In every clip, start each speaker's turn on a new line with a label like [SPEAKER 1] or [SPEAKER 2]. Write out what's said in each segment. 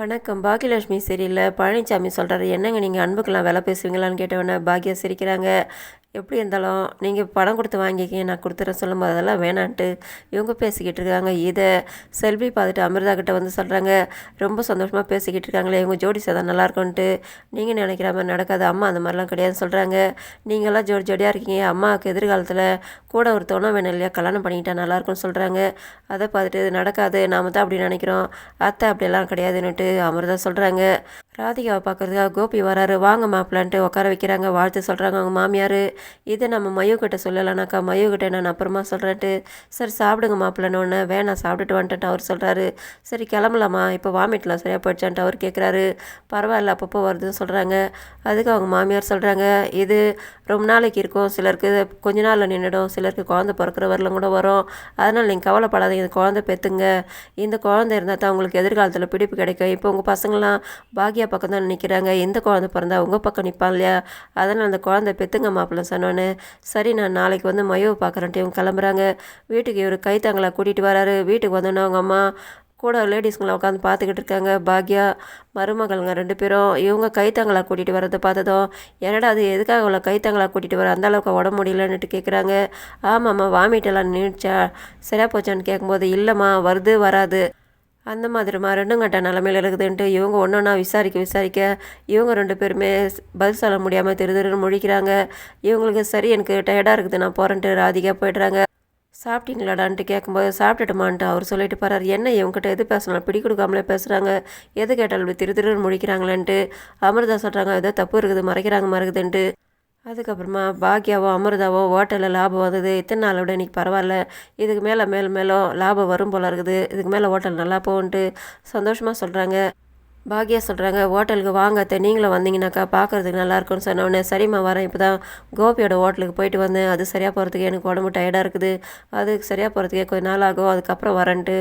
[SPEAKER 1] வணக்கம். பாக்கியலட்சுமி சரியில்லை பழனிசாமி சொல்கிறாரு என்னங்க நீங்கள் அன்புக்கெல்லாம் விலை பேசுவீங்களான்னு கேட்டவொடனே பாக்கியா சிரிக்கிறாங்க. எப்படி இருந்தாலும் நீங்கள் பணம் கொடுத்து வாங்கிக்கிங்க நான் கொடுத்துறேன் சொல்லும்போது அதெல்லாம் வேணான்ட்டு இவங்க பேசிக்கிட்டு இருக்காங்க. இதை செல்வி பார்த்துட்டு அமிர்தா கிட்ட வந்து சொல்கிறாங்க ரொம்ப சந்தோஷமாக பேசிக்கிட்டு இருக்காங்களே இவங்க ஜோடி சேதம் நல்லாயிருக்கும்ன்ட்டு நீங்கள் நினைக்கிற மாதிரி நடக்காது. அம்மா அந்த மாதிரிலாம் கிடையாதுன்னு சொல்கிறாங்க நீங்களாம் ஜோடி ஜோடியாக இருக்கீங்க. அம்மாவுக்கு எதிர்காலத்தில் கூட ஒரு துணை வேணும் இல்லையா? கல்யாணம் பண்ணிக்கிட்டா நல்லாயிருக்கும்னு சொல்கிறாங்க அதை பார்த்துட்டு இது நடக்காது. நாம தான் அப்படி நினைக்கிறோம். அத்தை அப்படியெல்லாம் கிடையாதுன்னுட்டு அமிர்தா சொல்கிறாங்க ராதிகாவை பார்க்கறதுக்காக கோபி வராரு. வாங்க மாப்பிளான்ட்டு உட்கார வைக்கிறாங்க. வாழ்த்து சொல்கிறாங்க அவங்க மாமியார். இதை நம்ம மயோக்கிட்ட சொல்லலானாக்கா மயோக்கிட்ட நான் அப்புறமா சொல்கிறேன்ட்டு சரி சாப்பிடுங்க மாப்பிள்ளனோடனே ஒன்று வேணாம் சாப்பிட்டுட்டு வந்துட்டேன் அவர் சொல்கிறாரு சரி கிளம்பலாமா? இப்போ வாமிட்லாம் சரியாக போயிடுச்சான்ட்டு அவர் கேட்குறாரு பரவாயில்ல அப்பப்போ வருதுன்னு சொல்கிறாங்க அதுக்கு அவங்க மாமியார் சொல்கிறாங்க இது ரொம்ப நாளைக்கு இருக்கும். சிலருக்கு கொஞ்ச நாளில் நின்றுடும் சிலருக்கு குழந்தை பிறக்கிற வரலாம் கூட வரும். அதனால் நீங்கள் கவலைப்படாதீங்க. இந்த குழந்தை பெற்றுங்க இந்த குழந்தை இருந்தால் தான் உங்களுக்கு எதிர்காலத்தில் பிடிப்பு கிடைக்கும். இப்போ உங்கள் பசங்களாம் பாக்கியா பக்கம் தான் நிற்கிறாங்க எந்த குழந்தை பிறந்தா உங்கள் பக்கம் நிற்பான் இல்லையா? அதனால் அந்த குழந்தை பெற்றுங்க மாப்பிள்ளை சொன்னோன்னே சரி நான் நாளைக்கு வந்து மயோவை பார்க்குறேன்ட்டு இவங்க கிளம்புறாங்க. வீட்டுக்கு இவர் கைத்தாங்களை கூட்டிகிட்டு வராரு. வீட்டுக்கு வந்தோன்னே அவங்க அம்மா கூட லேடிஸுங்களை உட்காந்து பார்த்துக்கிட்டு இருக்காங்க. பாக்யா மருமகளுங்க ரெண்டு பேரும் இவங்க கைத்தாங்களா கூட்டிகிட்டு வரதை பார்த்ததும் என்னடா அது எதுக்காக இவ்வளோ கைத்தாங்களா கூட்டிகிட்டு வர? அந்த அளவுக்கு உடம்பு முடியலன்னுட்டு கேட்குறாங்க ஆமாம்மா வாமிட்டெல்லாம் நின்றுச்சா சரியாக போச்சான்னு கேட்கும்போது இல்லைம்மா வருது வராது. அந்த மாதிரிமா ரெண்டும் கட்ட நிலமையில இருக்குதுன்ட்டு இவங்க ஒன்று ஒன்றா விசாரிக்க விசாரிக்க இவங்க ரெண்டு பேருமே பதில் சொல்ல முடியாமல் திரு திருன்னு முழிக்கிறாங்க. இவங்களுக்கு சரி எனக்கு டயர்டாக இருக்குது நான் போகிறேன்ட்டு ராதிகா போய்ட்றாங்க. சாப்பிட்டீங்களாடான்ட்டு கேட்கும்போது சாப்பிட்டுட்டுமான்ட்டு அவர் சொல்லிட்டு போகிறார் என்ன இவங்ககிட்ட எது பேசணும்? பிடி கொடுக்காமலே பேசுகிறாங்க எது கேட்டாலும் திரு திருன்னு முழிக்கிறாங்களேன்ட்டு அமிர்தா சொல்கிறாங்க ஏதோ தப்பு இருக்குது மறைக்கிறாங்க மறக்குதுன்ட்டு. அதுக்கப்புறமா பாக்கியாவோ அமிர்தாவோ ஹோட்டலில் லாபம் வந்தது இத்தனை நாளை விட இன்றைக்கி பரவாயில்ல. இதுக்கு மேலே மேலும் மேலும் லாபம் வரும் போல இருக்குது. இதுக்கு மேலே ஹோட்டல் நல்லா போகுன்ட்டு சந்தோஷமாக சொல்கிறாங்க பாக்கியா சொல்கிறாங்க ஹோட்டலுக்கு வாங்கத்த நீங்களும் வந்தீங்கனாக்கா பார்க்குறதுக்கு நல்லாயிருக்கும்னு சொன்னோடனே சரிம்மா வரேன். இப்போ தான் கோபியோட ஹோட்டலுக்கு போயிட்டு வந்தேன். அது சரியாக போகிறதுக்கு எனக்கு உடம்பு டயர்டாக இருக்குது. அதுக்கு சரியாக போகிறதுக்கே கொஞ்ச நாள் ஆகும். அதுக்கப்புறம் வரேன்ட்டு.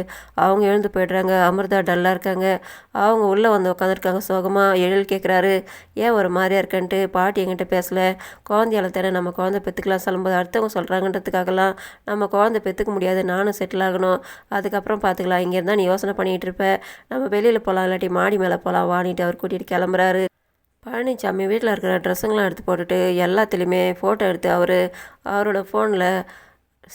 [SPEAKER 1] அவங்க எழுந்து போயிடுறாங்க. அமிர்தா டல்லாக இருக்காங்க. அவங்க உள்ளே வந்து உட்காந்துருக்காங்க சோகமாக எழில் கேட்குறாரு ஏன் ஒரு மாதிரியா இருக்கேன்ட்டு? பாட்டி என்கிட்ட பேசலை. குழந்தையால தானே நம்ம குழந்தை பெற்றுக்கலாம் சொல்லும்போது அடுத்தவங்க சொல்கிறாங்கன்றதுக்காகலாம் நம்ம குழந்தை பெற்றுக்க முடியாது. நானும் செட்டில் ஆகணும். அதுக்கப்புறம் பார்த்துக்கலாம் இங்கே இருந்தால் நீ யோசனை பண்ணிகிட்டு இருப்ப. நம்ம வெளியில் போகலாம் இல்லாட்டி மாடி மேலே போகலாம் வாணிட்டு அவர் கூட்டிகிட்டு கிளம்புறாரு. பழனிசாமி வீட்டில் இருக்கிற ட்ரெஸ்ஸுங்களாம் எடுத்து போட்டுட்டு எல்லாத்துலேயுமே ஃபோட்டோ எடுத்து அவர் அவரோட ஃபோனில்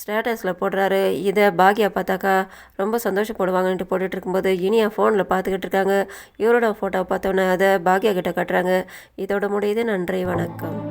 [SPEAKER 1] ஸ்டேட்டஸில் போடுறாரு. இதை பாக்யா பார்த்தாக்கா ரொம்ப சந்தோஷப்படுவாங்கன்ட்டு போட்டுட்டு இருக்கும்போது இனியா ஃபோனில் பார்த்துக்கிட்டு இருக்காங்க. இவரோட ஃபோட்டோ பார்த்தோன்னே அதை பாக்யா கிட்ட கட்டுறாங்க. இதோட முடியுது. நன்றி. வணக்கம்.